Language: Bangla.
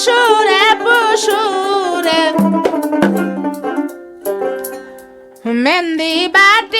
পশুরে পশুরে মেহেন্দি বাটি